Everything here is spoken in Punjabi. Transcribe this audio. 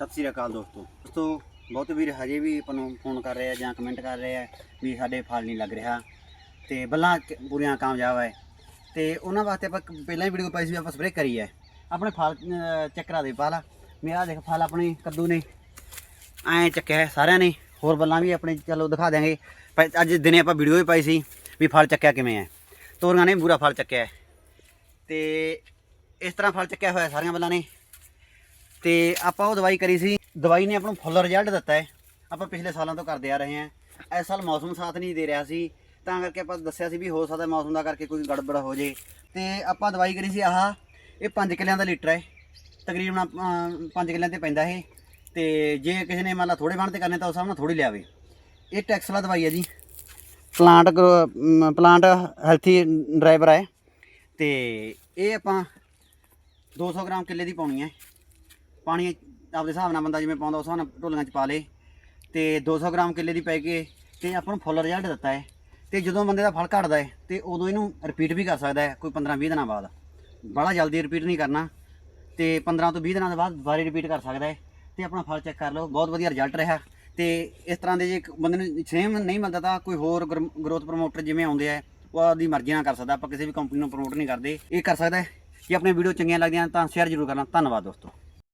ਸਤਿ ਸ੍ਰੀ ਅਕਾਲ ਦੋਸਤੋ। ਦੋਸਤੋ, ਬਹੁਤ ਵੀਰ, ਹਜੇ ਵੀ ਆਪਾਂ ਨੂੰ ਫੋਨ ਕਰ ਰਹੇ ਆ ਜਾਂ ਕਮੈਂਟ ਕਰ ਰਹੇ ਆ ਵੀ ਸਾਡੇ ਫਲ ਨਹੀਂ ਲੱਗ ਰਿਹਾ ਤੇ ਬੱਲਾਂ ਕ- ਪੂਰੀਆਂ ਕਾਮਯਾਬ ਹੈ ਤੇ ਉਹਨਾਂ ਵਾਸਤੇ ਆਪਾਂ ਪਹਿਲਾਂ ਹੀ ਵੀਡੀਓ ਪਾਈ ਸੀ ਵੀ ਆਪਾਂ ਸਪਰੇਅ ਕਰੀ ਹੈ ਆਪਣੇ ਫਲ ਚੱਕਰਾ ਦੇ ਪਾਲਾ ਮੇਰਾ ਦੇਖ, ਫਲ ਆਪਣੇ ਕੱਦੂ ਨੇ। ਐਂ ਚੱਕਿਆ ਹੈ ਸਾਰਿਆਂ ਨੇ। ਹੋਰ ਬੱਲਾਂ ਵੀ ਆਪਣੇ, ਚਲੋ ਦਿਖਾ ਦਿਆਂਗੇ। ਪਰ ਅੱਜ ਦਿਨੇ ਆਪਾਂ ਵੀਡੀਓ ਵੀ ਪਾਈ ਸੀ ਵੀ ਫਲ ਚੱਕਿਆ ਕਿਵੇਂ ਹੈ ਤੋਰੀਆਂ ਨੇ ਪੂਰਾ ਫਲ ਚੱਕਿਆ। ਹੈ ਤੇ ਇਸ ਤਰ੍ਹਾਂ ਫਲ ਚੱਕਿਆ ਹੋਇਆ ਸਾਰੀਆਂ ਬੱਲਾਂ ਨੇ। ਤੇ ਆਪਾਂ ਉਹ ਦਵਾਈ ਕਰੀ ਸੀ। ਦਵਾਈ ਨੇ ਆਪਾਂ ਨੂੰ ਫੁੱਲ ਰਿਜ਼ਲਟ ਦਿੱਤਾ ਹੈ। ਆਪਾਂ ਪਿਛਲੇ ਸਾਲਾਂ ਤੋਂ ਕਰਦੇ ਆ ਰਹੇ ਹਾਂ। ਇਸ ਸਾਲ ਮੌਸਮ ਸਾਥ ਨਹੀਂ ਦੇ ਰਿਹਾ ਸੀ। ਤਾਂ ਕਰਕੇ ਆਪਾਂ ਦੱਸਿਆ ਸੀ ਵੀ ਹੋ ਸਕਦਾ ਮੌਸਮ ਦਾ ਕਰਕੇ ਕੋਈ ਗੜਬੜ ਹੋ ਜੇ। ਤੇ ਆਪਾਂ ਦਵਾਈ ਕਰੀ ਸੀ ਆਹ। ਇਹ 5 ਕਿੱਲਿਆਂ ਦਾ ਲੀਟਰ ਹੈ। ਤਕਰੀਬਨ 5 ਕਿੱਲਿਆਂ ਤੇ ਪੈਂਦਾ ਇਹ। ਤੇ ਜੇ ਕਿਸੇ ਨੇ ਮੰਨ ਲਾ ਥੋੜੇ ਬਣ ਤੇ ਕਰਨੇ ਤਾਂ ਉਸ ਹਿਸਾਬ ਨਾਲ ਥੋੜੀ ਲਿਆਵੇ। ਇਹ ਟੈਕਸਲਾ ਦਵਾਈ ਹੈ ਜੀ। ਪਲਾਂਟ ਪਲਾਂਟ ਹੈਲਥੀ ਡਰਾਈਵਰ ਹੈ। ਤੇ ਇਹ ਆਪਾਂ 200 ਗ੍ਰਾਮ ਕਿੱਲੇ ਦੀ ਪਾਉਣੀ ਹੈ। ਪਾਣੀ ਆਪਦੇ ਹਿਸਾਬ ਨਾਲ ਬੰਦਾ ਜਿਵੇਂ ਪਾਉਂਦਾ, ਉਸ ਹਿਸਾਬ ਨਾਲ ਢੋਲੀਆਂ 'ਚ ਪਾ ਲੇ ਤੇ 200 ਗ੍ਰਾਮ ਕਿੱਲੇ ਦੀ ਪੈ ਕੇ ਤੇ ਆਪਾਂ ਨੂੰ ਫੁੱਲ ਰਿਜ਼ਲਟ ਦਿੱਤਾ ਹੈ। ਤੇ ਜਦੋਂ ਬੰਦੇ ਦਾ ਫਲ ਘਟਦਾ ਹੈ ਤੇ ਉਦੋਂ ਇਹਨੂੰ ਰਿਪੀਟ ਵੀ ਕਰ ਸਕਦਾ ਹੈ, ਕੋਈ 15 20 ਦਿਨਾਂ ਬਾਅਦ। ਬੜਾ ਜਲਦੀ ਰਿਪੀਟ ਨਹੀਂ ਕਰਨਾ ਤੇ 15 ਤੋਂ 20 ਦਿਨਾਂ ਦੇ ਬਾਅਦ ਵਾਰੀ ਰਿਪੀਟ ਕਰ ਸਕਦਾ ਹੈ ਤੇ ਆਪਣਾ ਫਲ ਚੈੱਕ ਕਰ ਲਓ, ਬਹੁਤ ਵਧੀਆ ਰਿਜ਼ਲਟ ਰਿਹਾ। ਤੇ ਇਸ ਤਰ੍ਹਾਂ ਦੇ ਜੇ ਬੰਦੇ ਨੂੰ ਸੇਮ ਨਹੀਂ ਮਿਲਦਾ ਤਾਂ ਕੋਈ ਹੋਰ ਗਰੋਥ ਪ੍ਰਮੋਟਰ ਜਿਵੇਂ ਆਉਂਦੇ ਆ, ਉਹ ਆਪਦੀ ਮਰਜ਼ੀ ਨਾਲ ਕਰ ਸਕਦਾ, ਆਪਾਂ ਕਿਸੇ ਵੀ ਕੰਪਨੀ ਨੂੰ ਪ੍ਰਮੋਟ ਨਹੀਂ ਕਰਦੇ, ਇਹ ਕਰ ਸਕਦਾ ਹੈ। ਜੇ ਆਪਣੀ ਵੀਡੀਓ ਚੰਗੀਆਂ ਲੱਗਦੀਆਂ ਤਾਂ ਸ਼ੇਅਰ ਜ਼ਰੂਰ ਕਰਨਾ। ਧੰਨਵਾਦ ਦੋਸਤੋ।